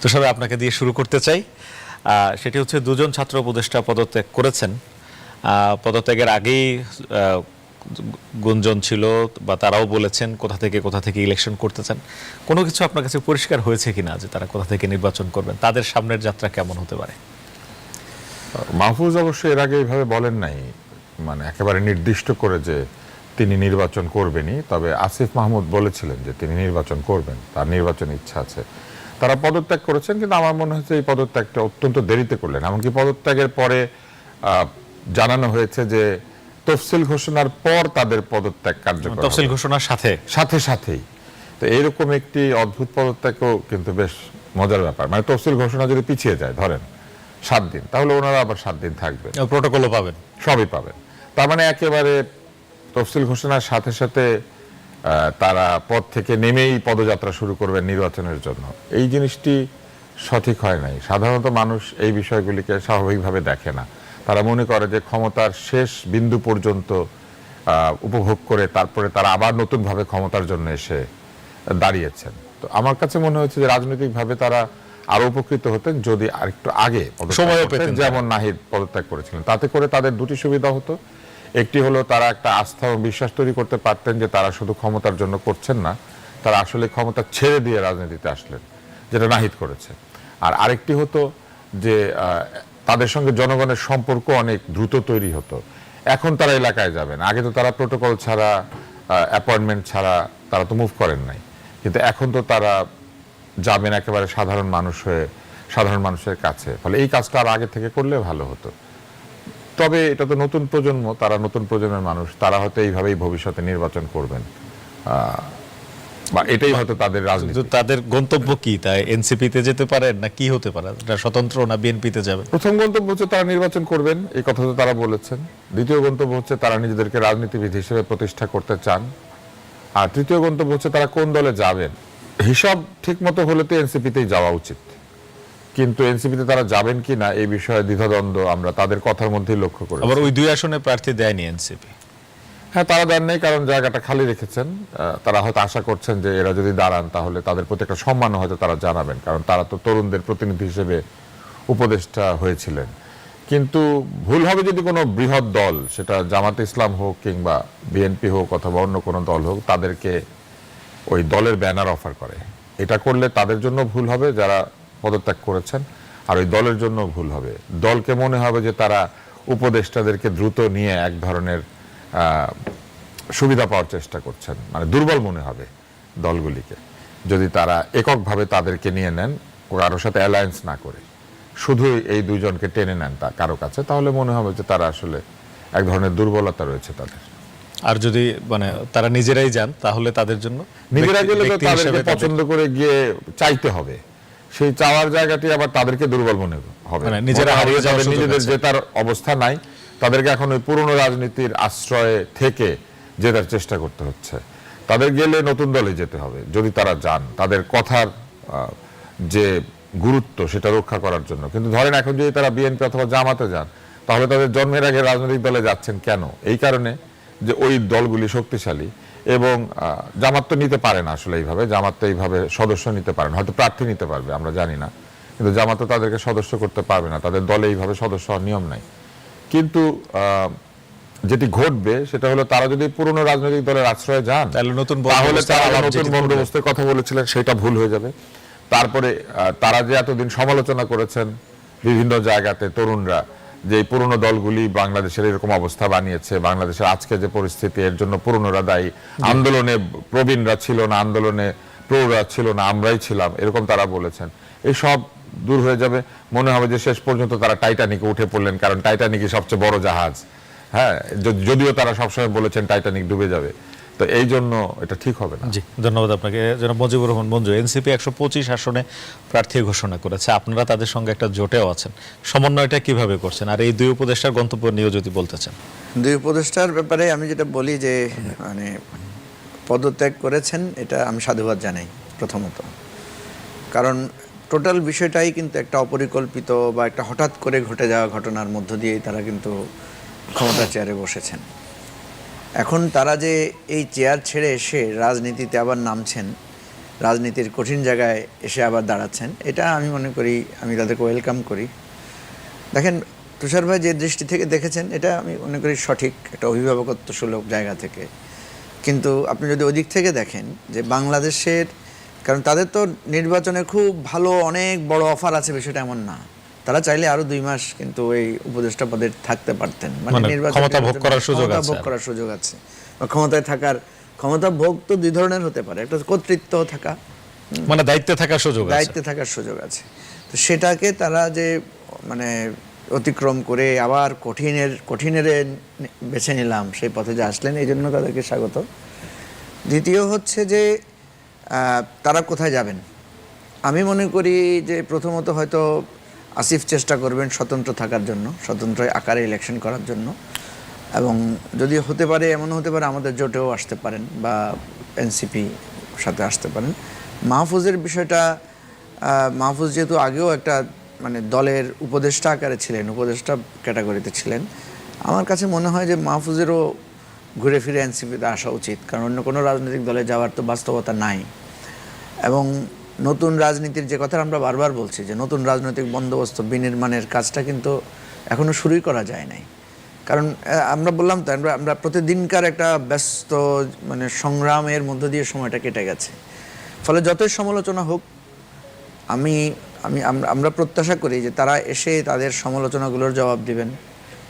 তো সবাই আপনাকে দিয়ে শুরু করতে চাই। সেটি হচ্ছে দুজন ছাত্র উপদেষ্টা পদত্যাগ করেছেন। পদত্যাগের আগেই গুঞ্জন ছিল বা তারাও বলেছেন কোথা থেকে কোথা থেকে ইলেকশন করতে চান কোনো কিছু আপনার কাছে পরিষ্কার হয়েছে কিনা যে তারা কোথা থেকে নির্বাচন করবেন? তাদের সামনের যাত্রা কেমন হতে পারে? মাহফুজ অবশ্য এর আগে এইভাবে বলেন নাই। মানে একেবারে নির্দিষ্ট করে যে তিনি নির্বাচন করবেনই। তবে আসিফ মাহমুদ বলেছিলেন যে তিনি নির্বাচন করবেন। তার নির্বাচন ইচ্ছা আছে। তারা পদত্যাগ করেছেন কিন্তু আমার মনে হচ্ছে এই পদত্যাগটা অত্যন্ত দেরিতে করলেন। এমনকি পদত্যাগের পরে জানানো হয়েছে যে তফসিল ঘোষণার পর তাদের পদত্যাগ কার্যকর তফসিল ঘোষণার সাথে? সাথে সাথেই। তো এইরকম একটি অদ্ভুত পদত্যাগও কিন্তু বেশ মজার ব্যাপার। মানে তফসিল ঘোষণা যদি পিছিয়ে যায় ধরেন সাত দিন তাহলে ওনারা আবার সাত দিন থাকবে প্রোটোকলও পাবেন। সবই পাবেন। তার মানে একেবারে তফসিল ঘোষণার সাথে সাথে তারা পদ থেকে নেমেই পদযাত্রা শুরু করবেন নির্বাচনের জন্য। এই জিনিসটি সঠিক হয় নাই। সাধারণত মানুষ এই বিষয়গুলিকে স্বাভাবিকভাবে দেখে না। তারা মনে করে যে ক্ষমতার শেষ বিন্দু পর্যন্ত আহ, উপভোগ করে তারপরে তারা আবার নতুনভাবে ক্ষমতার জন্য এসে দাঁড়িয়েছেন। তো আমার কাছে মনে হচ্ছে যে রাজনৈতিকভাবে তারা আরও উপকৃত হতেন যদি আরেকটু আগে। যেমন নাহিদ পদত্যাগ করেছিলেন। তাতে করে তাদের দুটি সুবিধা হতো। একটি হলো তারা একটা আস্থা ও বিশ্বাস তৈরি করতে পারতেন যে তারা শুধু ক্ষমতার জন্য করছেন না, তারা আসলে ক্ষমতা ছেড়ে দিয়ে রাজনীতিতে আসলেন, যেটা নাহিদ করেছে। আর আরেকটি হতো যে তাদের সঙ্গে জনগণের সম্পর্ক অনেক দ্রুত তৈরি হতো। এখন তারা এলাকায় যাবেন। আগে তো তারা প্রোটোকল ছাড়া অ্যাপয়েন্টমেন্ট ছাড়া তারা তো মুভ করেন নাই। কিন্তু এখন তো তারা যাবেন একেবারে সাধারণ মানুষ হয়ে, সাধারণ মানুষের কাছে। ফলে এই কাজটা আর আগে থেকে করলে ভালো হতো। তবে এটা তো নতুন প্রজন্ম তারা নতুন প্রজন্মের মানুষ তারা হয়তো এইভাবেই ভবিষ্যতে নির্বাচন করবেন। বা এটাই হয়তো তাদের রাজনীতি। তাদের গন্তব্য কি? তাই এনসিপিতে যেতে পারেন না কি হতে পারে? স্বতন্ত্র না বিএনপিতে যাবে? প্রথম গন্তব্য হচ্ছে তারা নির্বাচন করবেন এই কথা তো তারা বলেছেন। দ্বিতীয় গন্তব্য হচ্ছে তারা নিজেদেরকে রাজনীতিবিদ হিসেবে প্রতিষ্ঠা করতে চান। আর তৃতীয় গন্তব্য হচ্ছে তারা কোন দলে যাবেন। হিসাব ঠিক মতো হলে তো এনসিপিতেই যাওয়া উচিত। কিন্তু এনসিপিতে তারা যাবেন কি না এই বিষয়ে দ্বিধাদ্বন্দ্ব আমরা তাদের কথার মধ্যেই লক্ষ্য করি আবার ওই দুই আসনে প্রার্থী দেয়নি এনসিপি। হ্যাঁ তারা দেন নেই কারণ জায়গাটা খালি রেখেছেন। তারা হয়তো আশা করছেন যে এরা যদি দাঁড়ান তাহলে তাদের প্রতি একটা সম্মান হয়তো তারা জানাবেন কারণ তারা তো তরুণদের প্রতিনিধি হিসেবে উপদেষ্টা হয়েছিলেন। কিন্তু ভুল হবে যদি কোনো বৃহৎ দল সেটা জামাত ইসলাম হোক কিংবা বিএনপি হোক অথবা অন্য কোনো দল হোক তাদেরকে ওই দলের ব্যানার অফার করে। এটা করলে তাদের জন্য ভুল হবে যারা পদত্যাগ করেছেন আর ওই দলের জন্য ভুল হবে। দলকে মনে হবে যে তারা উপদেষ্টাদেরকে দ্রুত নিয়ে এক ধরনের সুবিধা পাওয়ার চেষ্টা করছেন। মানে দুর্বল মনে হবে দলগুলিকে। যদি তারা এককভাবে তাদেরকে নিয়ে নেন কারোর সাথে অ্যালায়েন্স না করে শুধু এই দুজনকে টেনে নেন তা কারও কাছে তাহলে মনে হবে যে তারা আসলে এক ধরনের দুর্বলতা রয়েছে তাদের। আর যদি মানে তারা নিজেরাই যান তাহলে তাদের জন্য নিজেরাই গেলে তাদেরকে পছন্দ করে গিয়ে চাইতে হবে। সেই চাওয়ার জায়গাটি আবার তাদেরকে দুর্বল মনে হবে। মানে নিজেরা হারিয়ে সুযোগ নিজেদের। জেতার অবস্থা নাই তাদেরকে এখন ওই পুরনো রাজনীতির আশ্রয়ে থেকে জেতার চেষ্টা করতে হচ্ছে। তাদের গেলে নতুন দলে যেতে হবে যদি তারা যান। তাদের কথার যে গুরুত্ব সেটা রক্ষা করার জন্য। কিন্তু ধরেন এখন যদি তারা বিএনপি অথবা জামাতে যান তাহলে তাদের জন্মের আগে রাজনৈতিক দলে যাচ্ছেন কেন? এই কারণে যে ওই দলগুলি শক্তিশালী এবং জামাত তো নিতে পারে না আসলে এইভাবে জামাত তো এইভাবে সদস্য নিতে পারে না হয়তো প্রার্থী নিতে পারবে আমরা জানি না। কিন্তু জামাত তো তাদেরকে সদস্য করতে পারবে না তাদের দলে এইভাবে সদস্য হওয়ার নিয়ম নাই। কিন্তু আহ, যেটি ঘটবে সেটা হলো তারা যদি পুরনো রাজনৈতিক দলের আশ্রয়ে যান তাহলে নতুন তাহলে তারা নতুন বন্দোবস্তের কথা বলেছিলেন সেটা ভুল হয়ে যাবে। তারপরে আহ, তারা যে এতদিন সমালোচনা করেছেন বিভিন্ন জায়গাতে তরুণরা যে পুরনো দলগুলি বাংলাদেশের এরকম অবস্থা বানিয়েছে বাংলাদেশের আজকে যে পরিস্থিতি এর জন্য পুরনোরা দায়ী। আন্দোলনে প্রবীণরা ছিল না আন্দোলনে প্রৌঢ়রা ছিল না আমরাই ছিলাম এরকম তারা বলেছেন। এই সব দূর হয়ে যাবে। মনে হবে যে শেষ পর্যন্ত তারা টাইটানিকে উঠে পড়লেন কারণ টাইটানিকই সবচেয়ে বড় জাহাজ। হ্যাঁ যদিও তারা সবসময় বলেছেন টাইটানিক ডুবে যাবে। তো এই জন্য এটা ঠিক হবে না। জি ধন্যবাদ আপনাকে। জনাব মজিবুর রহমান মঞ্জু এনসিপি একশো পঁচিশ আসনে প্রার্থী ঘোষণা করেছে। আপনারা তাদের সঙ্গে একটা জোটেও আছেন। সমন্বয়টা কীভাবে করছেন? আর এই দুই উপদেষ্টার গন্তব্য নিয়েও যদি বলতে চান। দুই উপদেষ্টার ব্যাপারে আমি যেটা বলি যে মানে পদত্যাগ করেছেন এটা আমি সাধুবাদ জানাই প্রথমত। কারণ টোটাল বিষয়টাই কিন্তু একটা অপরিকল্পিত বা একটা হঠাৎ করে ঘটে যাওয়া ঘটনার মধ্য দিয়েই তারা কিন্তু ক্ষমতার চেয়ারে বসেছেন। এখন তারা যে এই চেয়ার ছেড়ে এসে রাজনীতিতে আবার নামছেন, রাজনীতির কঠিন জায়গায় এসে আবার দাঁড়াচ্ছেন, এটা আমি মনে করি, আমি তাদেরকে ওয়েলকাম করি। দেখেন, তুষার ভাই যে দৃষ্টি থেকে দেখেছেন, এটা আমি মনে করি সঠিক, একটা অভিভাবকত্ব সুলভ জায়গা থেকে। কিন্তু আপনি যদি ওদিক থেকে দেখেন যে বাংলাদেশের, কারণ তাদের তো নির্বাচনে খুব ভালো, অনেক বড় অফার আছে, বিষয়টা এমন না। তারা চাইলে আরও দুই মাস কিন্তু এই উপদেষ্টা পদে থাকতে পারতেন। মানে ক্ষমতা ভোগ করার সুযোগ আছে ভোগ করার সুযোগ আছে। ক্ষমতায় থাকার ক্ষমতা ভোগ তো দুই ধরনের হতে পারে। একটা কর্তৃত্ব থাকা। মানে দায়িত্বে থাকার সুযোগ আছে। দায়িত্বে থাকার সুযোগ আছে। তো সেটাকে তারা যে মানে অতিক্রম করে আবার কঠিনের কঠিনের বেছে নিলাম সেই পথে যে আসলেন এই জন্য তাদেরকে স্বাগত। দ্বিতীয় হচ্ছে যে আহ, তারা কোথায় যাবেন? আমি মনে করি যে প্রথমত হয়তো আসিফ চেষ্টা করবেন স্বতন্ত্র থাকার জন্য, স্বতন্ত্র আকারে ইলেকশন করার জন্য। এবং যদি হতে পারে এমন হতে পারে আমাদের জোটেও আসতে পারেন বা এনসিপি সাথে আসতে পারেন। মাহফুজের বিষয়টা মাহফুজ যেহেতু আগেও একটা মানে দলের উপদেষ্টা আকারে ছিলেন, উপদেষ্টা ক্যাটাগরিতে ছিলেন, আমার কাছে মনে হয় যে মাহফুজেরও ঘুরে ফিরে এনসিপিতে আসা উচিত। কারণ অন্য কোনো রাজনৈতিক দলে যাওয়ার তো বাস্তবতা নাই। এবং নতুন রাজনীতির যে কথা আমরা বারবার বলছি, যে নতুন রাজনৈতিক বন্দোবস্ত বিনির্মাণের কাজটা কিন্তু এখনও শুরুই করা যায় নাই। কারণ আমরা বললাম তো, আমরা আমরা প্রতিদিনকার একটা ব্যস্ত মানে সংগ্রামের মধ্য দিয়ে সময়টা কেটে গেছে। ফলে যতই সমালোচনা হোক আমি আমি, আমরা প্রত্যাশা করি যে তারা এসে তাদের সমালোচনাগুলোর জবাব দিবেন।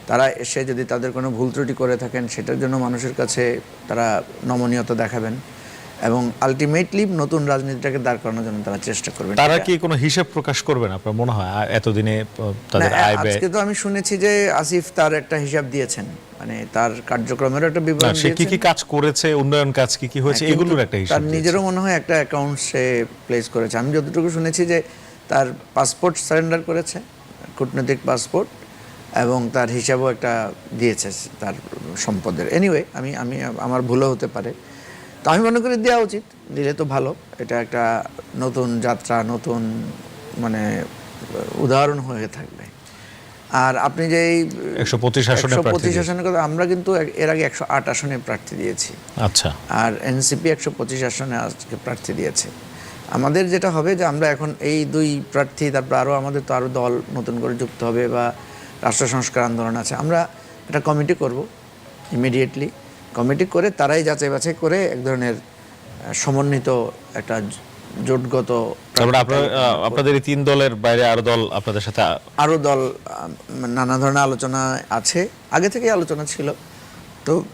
তারা এসে যদি তাদের কোনো ভুল ত্রুটি করে থাকেন, সেটার জন্য মানুষের কাছে তারা নমনীয়তা দেখাবেন। এবং আলটিমেটলি নতুন রাজনীতিটাকে দাঁড় করানোর জন্য তারা চেষ্টা করবেন তারা কি কোনো হিসাব প্রকাশ করবেন আপনার মনে হয় এতদিনে তাদের আয় ব্যয়? আজকে তো আমি শুনেছি যে আসিফ তার একটা হিসাব দিয়েছেন মানে তার কার্যক্রমেরও একটা বিবরণ সে কি কি কাজ করেছে উন্নয়ন কাজ কি কি হয়েছে হ্যাঁ, এগুলোর একটা হিসাব তার নিজেরও মনে হয় একটা অ্যাকাউন্ট সে প্লেস করেছে। আমি যতটুকু শুনেছি যে তার পাসপোর্ট সারেন্ডার করেছে কূটনৈতিক পাসপোর্ট এবং তার হিসাবও একটা দিয়েছে তার সম্পদের। এনিওয়ে আমি আমি আমার ভুলও হতে পারে। তো আমি মনে করি দেওয়া উচিত। দিলে তো ভালো। এটা একটা নতুন যাত্রা নতুন মানে উদাহরণ হয়ে থাকবে। আর আপনি যে এই 125 আসনে পঁচিশ। আসনের কথা আমরা কিন্তু এর আগে একশো আট আসনে প্রার্থী দিয়েছি। আচ্ছা। আর এনসিপি একশো পঁচিশ আসনে আজকে প্রার্থী দিয়েছে। আমাদের যেটা হবে যে আমরা এখন এই দুই প্রার্থী তারপর আরও আমাদের তো আরও দল নতুন করে যুক্ত হবে বা রাষ্ট্র সংস্কার আন্দোলন আছে আমরা একটা কমিটি করব ইমিডিয়েটলি কমিটি করে তারাই যাচাই বাছাই করে এক ধরনের সমন্বিত একটা জোটগত আপনাদের এই তিন দলের বাইরে আরও দল আপনাদের সাথে আ- আরও দল নানা ধরনের আলোচনা আছে। আগে থেকেই আলোচনা ছিল। তো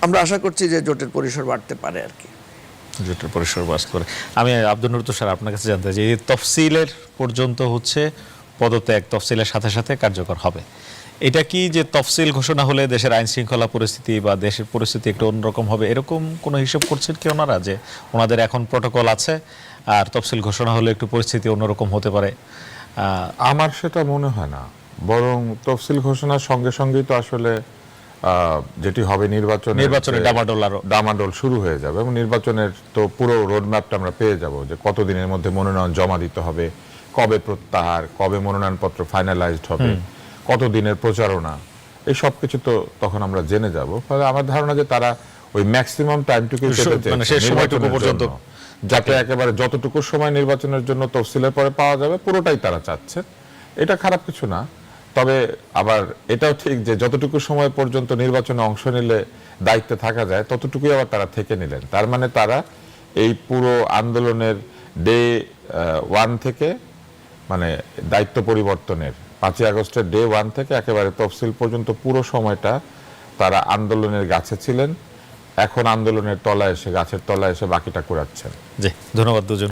আমরা আশা করছি যে জোটের পরিসর বাড়তে পারে আর কি। জোটের পরিসর বাস করে আমি আব্দুল নুর স্যার আপনার কাছে জানতে চাই এই তফসিলের পর্যন্ত হচ্ছে পদত্যাগ তফসিলের সাথে সাথে কার্যকর হবে। এটা কি যে তফসিল ঘোষণা হলে দেশের আইন শৃঙ্খলা পরিস্থিতি বা দেশের পরিস্থিতি একটু অন্যরকম হবে? এরকম কোনো হিসাব করছেন কি ওনারা যে ওনাদের এখন প্রটোকল আছে আর তফসিল ঘোষণা হলে একটু পরিস্থিতি অন্যরকম হতে পারে? আমার সেটা মনে হয় না। বরং তফসিল ঘোষণার সঙ্গে সঙ্গেই তো আসলে যেটি হবে নির্বাচন নির্বাচনের ডামাডোল আরও। ডামাডোল শুরু হয়ে যাবে এবং নির্বাচনের তো পুরো রোডম্যাপটা আমরা পেয়ে যাব যে কতদিনের মধ্যে মনোনয়ন জমা দিতে হবে কবে প্রত্যাহার কবে মনোনয়নপত্র ফাইনালাইজড হবে। কতদিনের প্রচারণা? এই সব কিছু তো তখন আমরা জেনে যাব। ফলে আমার ধারণা যে তারা ওই ম্যাক্সিমাম টাইমটুকু মানে সময়টুকু পর্যন্ত। যাতে একেবারে যতটুকু সময় নির্বাচনের জন্য তফসিলের পরে পাওয়া যাবে পুরোটাই তারা চাচ্ছে। এটা খারাপ কিছু না। তবে আবার এটাও ঠিক যে যতটুকু সময় পর্যন্ত নির্বাচনে অংশ নিলে দায়িত্বে থাকা যায় ততটুকুই আবার তারা থেকে নিলেন। তার মানে তারা এই পুরো আন্দোলনের ডে ওয়ান থেকে মানে দায়িত্ব পরিবর্তনের পাঁচই আগস্টের ডে ওয়ান থেকে একেবারে তফসিল পর্যন্ত পুরো সময়টা তারা আন্দোলনের গাছে ছিলেন। এখন আন্দোলনের তলায় এসে, গাছের তলায় এসে বাকিটা কুড়াচ্ছেন। জি, ধন্যবাদ দুজন।